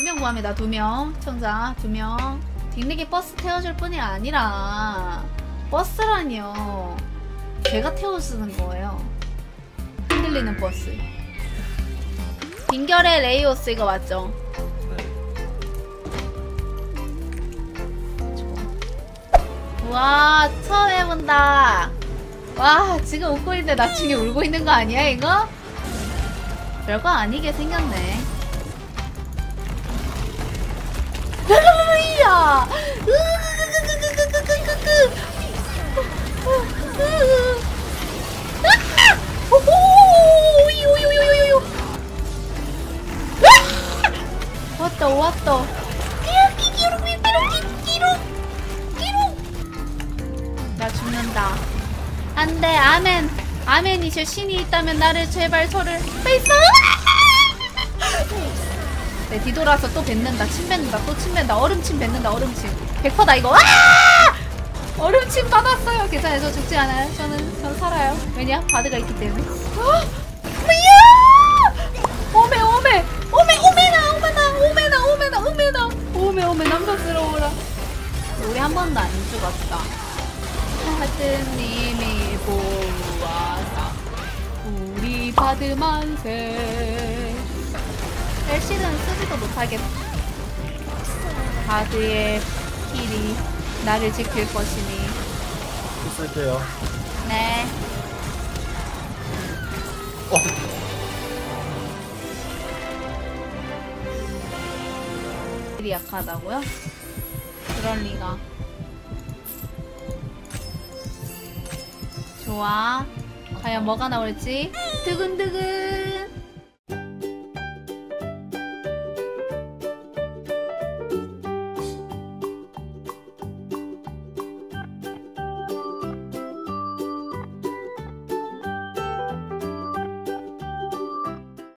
두 명 구합니다. 두 명. 청자 두 명. 빅리기 버스 태워줄 뿐이 아니라 버스라니요. 제가 태워주는 거예요. 흔들리는 버스. 빙결의 레이오스 이거 맞죠? 와 처음 해본다. 와 지금 웃고 있는데 나중에 울고 있는 거 아니야 이거? 별거 아니게 생겼네. 왔다 왔다. 끼룩 끼룩 끼룩 끼룩. 나 죽는다. 안돼 아멘 아멘이셔 신이 있다면 나를 제발 저를 페이스. 네, 뒤돌아서 또 뱉는다. 침 뱉는다. 또 침 뱉는다. 얼음침 뱉는다. 얼음침. 100%다 이거. 아! 얼음침 받았어요. 저 죽지 않아요. 저는 전 살아요. 왜냐? 바드가 있기 때문에. 한 번도 안 죽었다. 하드님이 보아사 우리 바드 만세. 헬시는 쓰지도 못하겠다. 바드의 힐이 나를 지킬 것이니. 쓸게요. 네. 어. 힐이 약하다고요? 그럴 리가. 좋아. 과연 뭐가 나올지 두근두근.